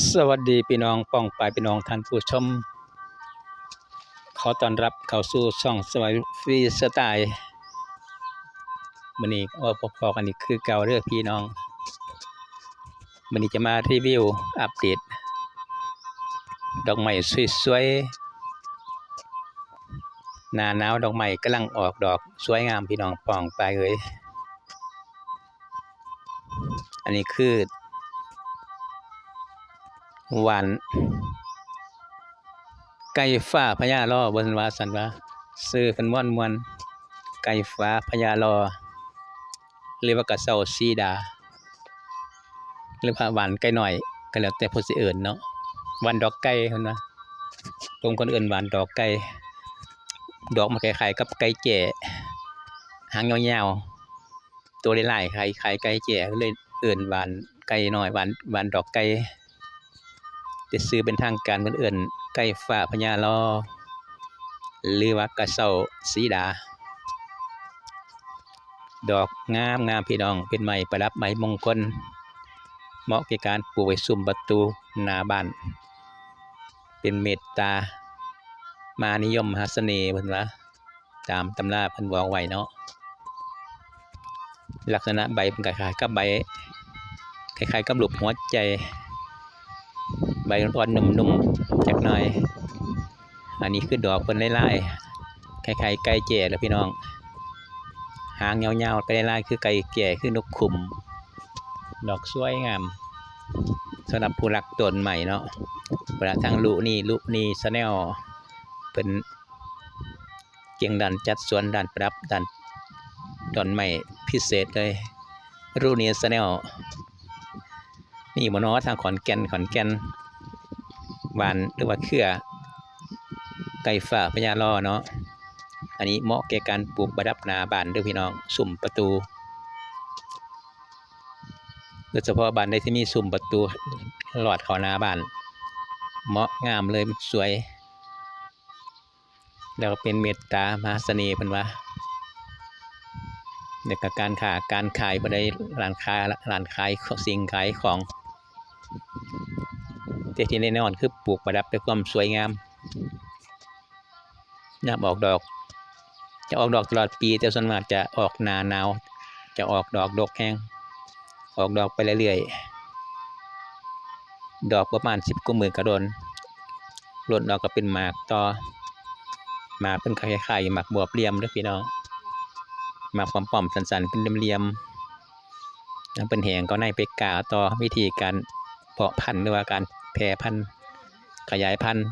สวัสดีพี่น้องป้องปายพี่น้องท่านผู้ชม ขอต้อนรับเข้าสู่ช่องสวายฟรีสไตล์มื้อนี้ว่าพอๆกันอีกคือเก่าเด้องพี่น้องมื้อนี้จะมารีวิวอัปเดตดอกไม้สวยๆหน้าหนาวดอกไม้กำลังออกดอกสวยงามพี่น้องป้องปายเอ้ยอันนี้คือ หวานไก่ฟ้าพญาลอบนวาสันวาซื้อเป็นม่วนมวนไก่ฟ้าพญาลอหรือว่ากระเซาซีดาหรือว่าหวานไก่หน่อยก็แล้วแต่ผู้สิเอิ้นเนาะหวานดอกไก่เพิ่นว่าตรงคนอื่นหวานดอกไก่ดอกมันคล้ายๆกับไก่แจ่หางยาวๆตัวหลายๆคล้ายๆไก่แจ่ก็เลยเอิ้นหวานไก่หน้อยหวานหวานดอกไก่ จะซื้อเป็นทางการเพิ่นเอิ้นไก่ฟ้าพญาลอหรือว่ากระเซาสีดา ดอกงามงามพี่น้องเป็นไม้ประดับไม้มงคล เหมาะแก่การปลูกไว้ซุ้มประตูหน้าบ้าน เป็นเมตตา มานิยมมหาเสน่ห์เพิ่นว่าตามตำราเพิ่นบอกไว้เนาะลักษณะใบเป็นคล้ายๆกับใบคล้ายๆกับรูปหัวใจ ใบอ่อนนุ่มๆจักหน่อย อันนี้คือดอกเพิ่นไล่ๆคล้ายๆไก่แจ่แล้วพี่น้อง หางยาๆไปไล่ๆคือไก่แก่คือนกขุม ดอกสวยงามสำหรับผู้รักต้นใหม่เนาะเวลาทางลุนี่ลุนี่สแนลเป็นเกียงดันจัดสวนดันประดับดันต้นใหม่พิเศษเลยรูนี่สแนลนี่มโนทางขอนแก่นขอนแก่น วานหรือว่าเครือไก่ฝ่าพญาลอเนาะอันนี้เหมาะแก่การปลูกประดับนาบานด้วยพี่น้อง สุ่มประตูโดยเฉพาะบานใดที่มีสุ่มประตูหลอดเขานาบาน เหมาะงามเลยสวย แล้วก็เป็นเมตตามหาเสน่ห์เพิ่นว่าเด็กกับการค้าการขายบ่ได้ร้านค้าร้านขายสิ่งขายของ แต่ที่แน่นอนคือปลูกประดับด้วยความสวยงามยาออกดอก จะออกดอกตลอดปี แต่ส่วนมากจะออกหนาหนาวจะออกดอกดกแห้งออกดอกไปเรื่อยๆดอกประมาณสิบกว่าหมื่นกระโดนหล่นออกก็เป็นหมากต่อหมากเป็นคล้ายๆหมากบวบเหลี่ยมเด้วยพี่น้องหมากป่อมๆสันๆเป็นเหลี่ยมๆแล้วเป็นแหงก็ในไปกาต่อวิธีการเพาะพันธุ์หรือว่าการ แพร่พันธุ์ขยายพันธุ์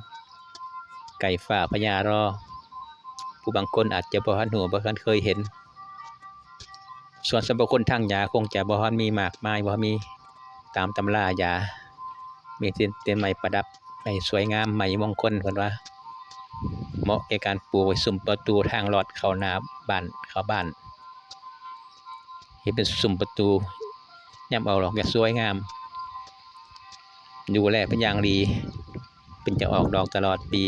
ไก่ฝ่าพญารอ ผู้บางคนอาจจะบ่ทันหูบ่ทันเคยเห็น ส่วนสำหรับคนทางยาคงจะบ่ทันมีมากมายบ่มีตามตำรายา มีเตียนเตียนไม้ประดับไม้สวยงามไม้มงคลเพิ่นว่า เหมาะแก่การปลูกไว้ซุ้มประตูทางหลอดเข้านาบ้านเข้าบ้านเฮ็ดเป็นซุ้มประตูยามเอาดอกจะสวยงาม ดูแลเป็นอย่างดีเป็นจะออกดอกตลอดปี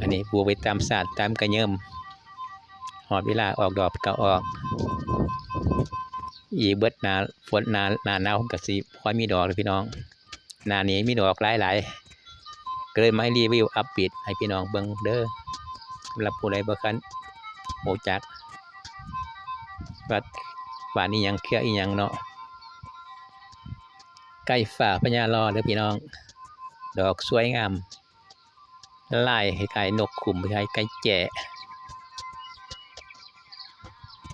อันนี้ปลูกไว้ตามศาสตร์ตามกระเยิมหอดเวลาออกดอกก็ออก อีเบิดนาฝนนานาหนาวก็สิค่อยมีดอกเลยพี่น้องนานี้มีดอกหลายหลายๆก็เลยมาให้รีวิวอัปเดตให้พี่น้องเบิ่งเด้อสำหรับผู้ใดบ่คันโหจักว่าว่านี่ยังเครืออีหยังเนาะ ไก่ฝ่าพญาลอเด้อพี่น้อง ดอกสวยงามลายคล้ายๆนกขุมคล้ไก่แจ่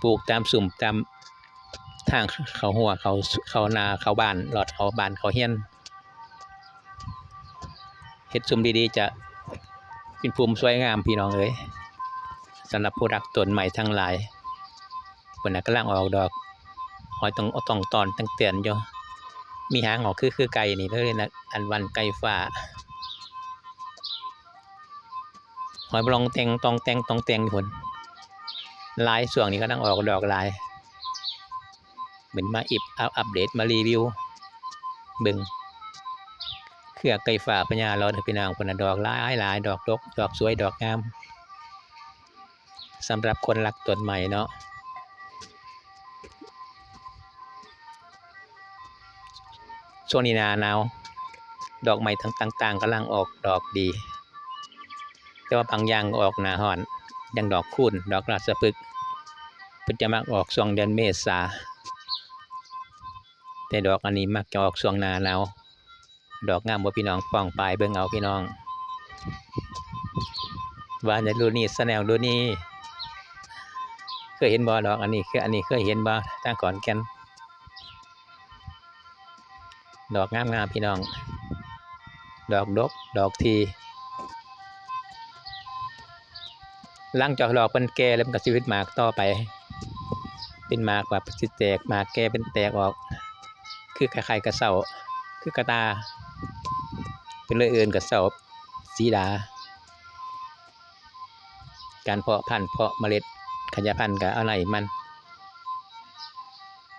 ปลูกตามสุ่มตามทางเขาหัวเขาเขานาเขาบ้านหลอดเขาบ้านเขาเฮียนเฮ็ดสุ่มดีๆ จะเป็นภูมิสวยงามพี่น้องเอ้ยสำหรับผู้รักต้นใหม่ทั้งหลายเพิ่นน่ะกำลังออกดอกหอยต้องต้องตอนตั้งเตือนอยู่ มีหางออกคือคือไก่นี่เลยนะอันวันไก่ฟ้าหอยบลองแตงตองแตงตองแตงผลลายส่วงนี้ก็ต้องออกดอกลาย เหมือนมาอิบอัปอัปเดตมารีวิวบึงเครือไก่ฟ้าปัญญาเราเถอะพี่นางคนน่ะดอกลายหลาย ดอกดกดอกสวยดอกงามสำหรับคนรักต้นใหม่เนาะ ช่วงนี้นาหนาวดอกไม้ทั้งต่างๆกำลังออกดอกดี แต่ว่าบางอย่างออกหนาร้อนอย่างดอกคูนดอกราชพฤกษ์พิจะมักออกช่วงเดือนเมษาแต่ดอกอันนี้มักจะออกช่วงหนาหนาวดอกงามบ่พี่น้องป้องปลายเบิ่งเอาพี่น้องว่าจะดูนี่สแนลดูนี่เคยเห็นบ่ดอกอันนี้คืออันนี้เคยเห็นบ่ทางก่อนก่น ดอกงามงามๆพี่น้อง ดอกดกดอกทีหลังจากดอกเป็นแก่แล้วมันก็ชีวิตหมากต่อไป เป็นหมากแบบสิแตกหมากแก่เป็นแตกออก คือคล้ายๆกระเสาคือกระตา เป็นเลยเอื่นกระเสาสีดา การเพาะพันธุ์เพาะเมล็ดขยายพันธุ์กับอะไรมัน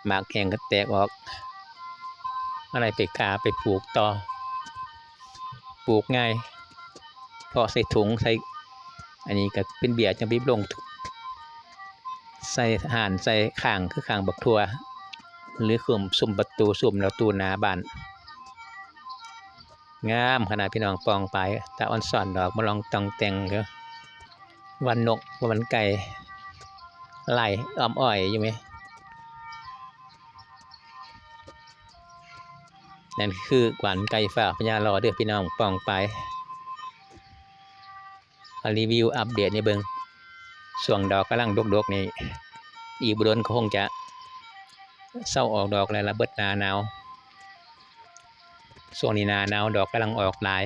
หมากแข็งก็แตกออก อะไรไปกาไปปลูกต่อ ปลูกง่ายพาะใส่ถุงใส่ อันนี้ก็เป็นเบียร์จังบิบลง ใส่ห่านใส่ข่างคือข่างบักทัว หรือคุมสุ่มประตูสุ่มแล้วตูหนาบานงามขนาดพี่น้องปองไปตาอ่อนสอนดอกมาลองตองแต่งเด้อวันนกวันไก่ไหลอ้อมอ้อยอยู่ไหม นั่นคือกวานไก่ฝากพญารอเด้อพี่น้องปองไปรีวิวอัปเดตในเบิงส่วงดอกกำลังดกๆนี่อีบุดนคงจะเศร้าออกดอกแล้วระเบิดนาหนาวช่วงนี้นาหนาวดอกกำลังออกหลาย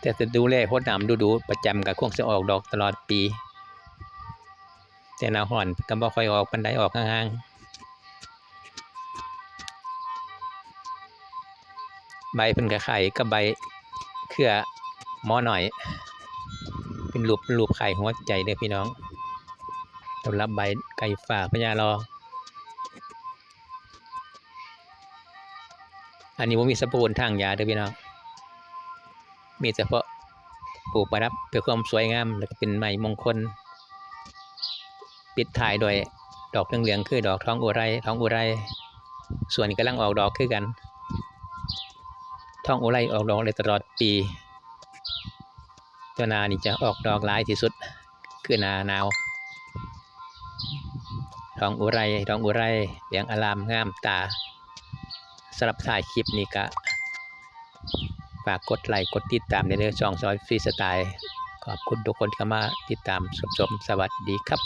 แต่จะดูแลโคตรน้ำดูดูๆประจำกับคงจะออกดอกตลอดปี แต่หนาห่อนก็บ่ค่อยออกปันไดออกห่างๆ ใบเป็นกระไข่กับใบเครือหมอหน่อย เป็นรูปรูปไข่หัวใจเด้อพี่น้องสำหรับใบไก่ฝากพญารอ อันนี้ว่ามีสรรพคุณทางยาเด้อพี่น้อง มีเฉพาะปลูกประดับเพื่อความสวยงามแล้วก็เป็นไม้มงคล ปิดท้ายโดยดอกเหลืองๆคือดอกท้องอุไรท้องอุไร ส่วนนี้กำลังออกดอกคือกัน ท้องอุไรออกดอกเลยตลอดปี ตัวนานี่จะออกดอกหลายที่สุด คือนาหนาวท้องอุไรท้องอุไรเหลืองอลามงามตาสำหรับถ่ายคลิปนี้ก็ฝากกดไลค์กดติดตามในเรื่องช่องซอยฟรีสไตล์ ขอบคุณทุกคนที่มาติดตามชมสวัสดีครับ